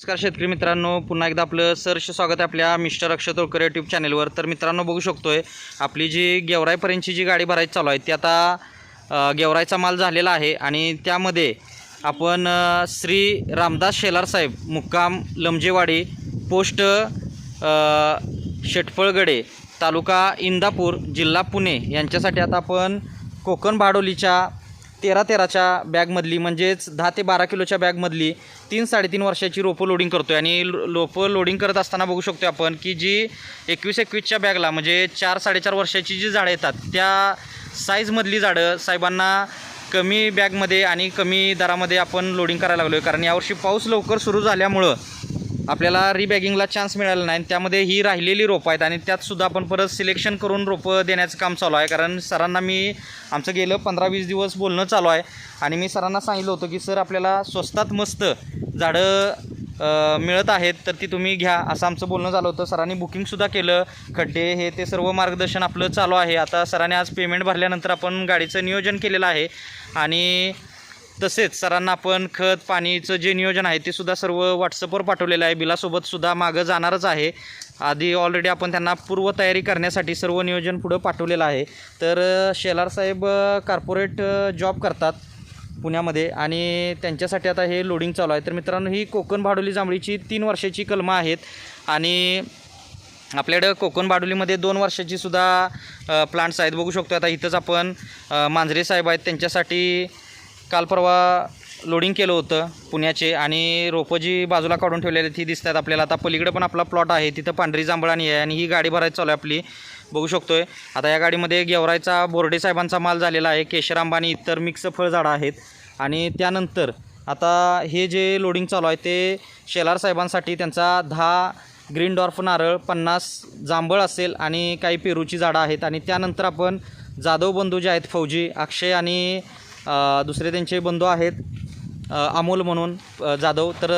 नमस्कार शेतकरी मित्रांनो पुन्हा एकदा आपलं सरश स्वागत आहे आपल्या मिस्टर अक्षय तोळकर यूट्यूब चॅनेलवर तर मित्रांनो बघू शकतोय आपली जी गेवराईपर्यंतची जी गाडी भरायची चालू आहे ती आता गेवरायचा गेवराईचा माल झालेला आहे आणि त्यामध्ये आपण श्री रामदास शेलार साहेब मुक्काम लमजेवाडी पोस्ट शेटफळगडे तालुका इंदापूर जिल्हा पुणे यांच्यासाठी आता आपण कोकण भाडोलीच्या तेरा तेराच्या बॅगमधली म्हणजेच दहा ते बारा किलोच्या बॅगमधली तीन साडेतीन वर्षाची रोपं लोडिंग करतो आहे आणि रोपं लोडिंग करत असताना बघू शकतो आपण की जी एकवीस एकवीसच्या बॅगला म्हणजे चार साडेचार वर्षाची जी झाडं येतात त्या साईजमधली झाडं साहेबांना कमी बॅगमध्ये आणि कमी दरामध्ये आपण लोडिंग करायला लागलो आहे कारण यावर्षी पाऊस लवकर सुरू झाल्यामुळं आपल्याला रिबॅगिंगला चान्स मिळाला नाही. त्यामध्ये ही राहिलेली रोपं आहेत आणि त्यातसुद्धा आपण परत सिलेक्शन करून रोपं देण्याचं काम चालू आहे. कारण सरांना मी आमचं गेलं पंधरा वीस दिवस बोलणं चालू आहे. आणि मी सरांना सांगितलं होतं की सर आपल्याला स्वस्तात मस्त झाडं मिळत आहेत तर ती तुम्ही घ्या. असं आमचं बोलणं झालं होतं. सरांनी बुकिंगसुद्धा केलं. खड्डे हे ते सर्व मार्गदर्शन आपलं चालू आहे. आता सरांनी आज पेमेंट भरल्यानंतर आपण गाडीचं नियोजन केलेलं आहे. आणि तसेच सरांना आपण खत पाणीचं जे नियोजन आहे ते सुद्धा सर्व व्हॉट्सअपवर पाठवलेलं आहे. बिलासोबत सुद्धा मागं जाणारच आहे. आधी ऑलरेडी आपण त्यांना पूर्वतयारी करण्यासाठी सर्व नियोजन पुढं पाठवलेलं आहे. तर शेलार साहेब कार्पोरेट जॉब करतात पुण्यामध्ये आणि त्यांच्यासाठी आता हे लोडिंग चालू आहे. तर मित्रांनो ही कोकण भाडोली जांभळीची तीन वर्षाची कलमं आहेत आणि आपल्याकडं कोकण बाडोलीमध्ये दोन वर्षाची सुद्धा प्लांट्स आहेत. बघू शकतो आता इथंच आपण मांजरे साहेब आहेत. त्यांच्यासाठी काल परवा लोडिंग केलं होतं पुण्याचे आणि रोपं जी बाजूला काढून ठेवलेली ती दिसत आहेत आपल्याला. आता पलीकडे पण आपला प्लॉट आहे तिथं पांढरी जांभळाणी आहे आणि ही गाडी भरायची चालू आहे आपली. बघू शकतोय. आता या गाडीमध्ये गेवरायचा बोर्डे साहेबांचा माल झालेला आहे केशर आंबा आणि इतर मिक्स फळझाडं आहेत. आणि त्यानंतर आता हे जे लोडिंग चालू आहे ते शेलार साहेबांसाठी त्यांचा दहा ग्रीन डॉर्फ नारळ पन्नास जांभळ असेल आणि काही पेरूची झाडं आहेत. आणि त्यानंतर आपण जाधव बंधू जे आहेत फौजी अक्षय आणि दुसरे त्यांचे बंधू आहेत अमोल म्हणून जाधव. तर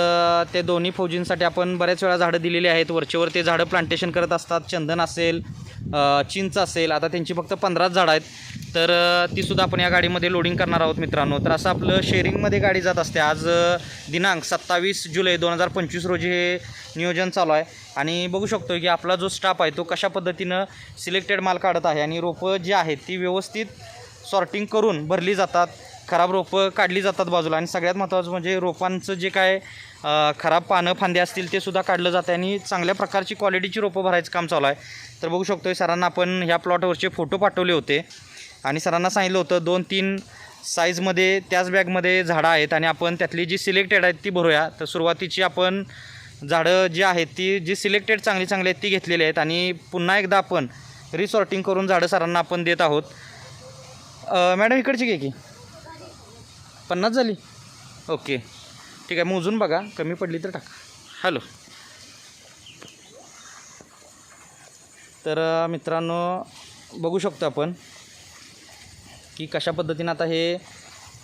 ते दोन्ही फौजींसाठी आपण बऱ्याच वेळा झाडं दिलेली आहेत. वरचेवर ते झाडं प्लांटेशन करत असतात. चंदन असेल चिंच असेल आता त्यांची फक्त पंधराच झाडं आहेत. तर तीसुद्धा आपण या गाडीमध्ये लोडिंग करणार आहोत मित्रांनो. तर असं आपलं शेअरिंगमध्ये गाडी जात असते. आज दिनांक सत्तावीस जुलै दोन हजार पंचवीस रोजी हे नियोजन चालू आहे. आणि बघू शकतो की आपला जो स्टाफ आहे तो कशा पद्धतीनं सिलेक्टेड माल काढत आहे आणि रोपं जी आहेत ती व्यवस्थित सॉर्टिंग करून भरली जातात खराब रोपं काढली जातात बाजूला. आणि सगळ्यात महत्त्वाचं म्हणजे रोपांचं जे काय खराब पानं फांदे असतील ते सुद्धा काढलं जातं आणि चांगल्या प्रकारची क्वालिटीची रोपं भरायचं काम चालू आहे. तर बघू शकतो सरांना आपण ह्या प्लॉटवरचे फोटो पाठवले होते. आणि सरांना सांगितलं होतं दोन तीन साईजमध्ये त्याच बॅगमध्ये झाडं आहेत आणि आपण त्यातली जी सिलेक्टेड आहेत ती भरूया. तर सुरुवातीची आपण झाडं जी आहेत ती जी सिलेक्टेड चांगली चांगली आहेत ती घेतलेली आहेत. आणि पुन्हा एकदा आपण रिसॉर्टिंग करून झाडं सरांना आपण देत आहोत. मॅडम इकडची घे की. पन्नास झाली. ओके. ठीक आहे मोजून बघा. कमी पडली तर टाका. हॅलो. तर मित्रांनो बघू शकतो आपण की कशा पद्धतीनं आता हे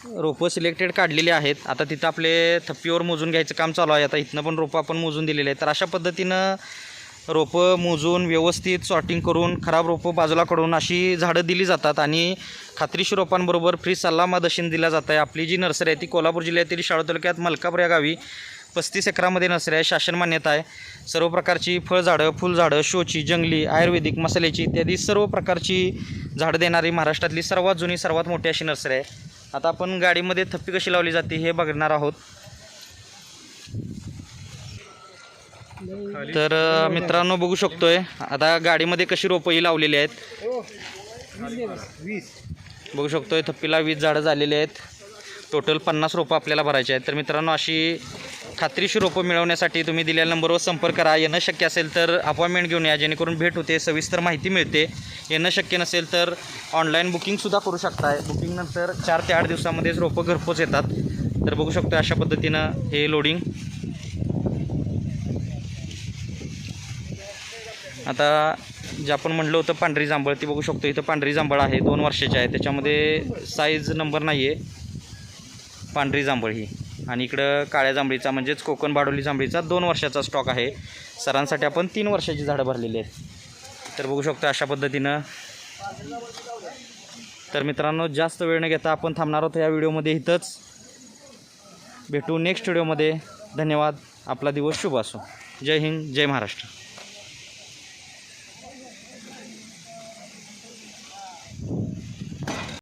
रोपं सिलेक्टेड काढलेली आहेत. आता तिथं आपले थप्पीवर मोजून घ्यायचं काम चालू आहे. आता इथनं पण रोपं आपण मोजून दिलेले आहेत. तर अशा पद्धतीनं रोपं मोजून व्यवस्थित सॉर्टिंग करून खराब रोपं बाजूला कडून अशी झाडं दिली जातात आणि खात्रीशीर रोपांबरोबर फ्री सल्ला मदशीन दिला जात आहे. आपली जी नर्सरी आहे ती कोल्हापूर जिल्ह्यातील शाळा तालुक्यात मलकापूर या गावी पस्तीस एकरामध्ये नर्सरी आहे. शासन मान्यता आहे. सर्व प्रकारची फळझाडं फुलझाडं शोची जंगली आयुर्वेदिक मसाल्याची इत्यादी सर्व प्रकारची झाडं देणारी महाराष्ट्रातली सर्वात जुनी सर्वात मोठी अशी नर्सरी आहे. आता आपण गाडीमध्ये थप्पी कशी लावली जाते हे बघणार आहोत. तर मित्रांनो बघू शकतोय आता गाडीमध्ये कशी रोपं ही लावलेली आहेत. बघू शकतोय थप्पीला वीस झाडं झालेली आहेत. टोटल पन्नास रोपं आपल्याला भरायची आहेत. तर मित्रांनो अशी खात्रीशीर रोपं मिळवण्यासाठी तुम्ही दिलेल्या नंबरवर संपर्क करा. येणं शक्य असेल तर अपॉइंटमेंट घेऊन या जेणेकरून भेट होते सविस्तर माहिती मिळते. येणं शक्य नसेल तर ऑनलाईन बुकिंगसुद्धा करू शकताय. बुकिंगनंतर चार ते आठ दिवसामध्येच रोपं घरपोच येतात. तर बघू शकतो अशा पद्धतीनं हे लोडिंग आता जे आपण म्हणलं होतं पांढरी जांभळ ती बघू शकतो. इथं पांढरी जांभळ आहे दोन वर्षाची आहे. त्याच्यामध्ये साईज नंबर नाही आहे पांढरी जांभळ ही. आणि इकडं काळ्या जांभळीचा म्हणजेच कोकण बाडोली जांभळीचा दोन वर्षाचा स्टॉक आहे. सरांसाठी आपण तीन वर्षाची झाडं भरलेली आहेत. तर बघू शकतो अशा पद्धतीनं. तर मित्रांनो जास्त वेळ न घेता आपण थांबणार आहोत या व्हिडिओमध्ये इथंच. भेटू नेक्स्ट व्हिडिओमध्ये धन्यवाद. आपला दिवस शुभ असो. जय हिंद जय महाराष्ट्र.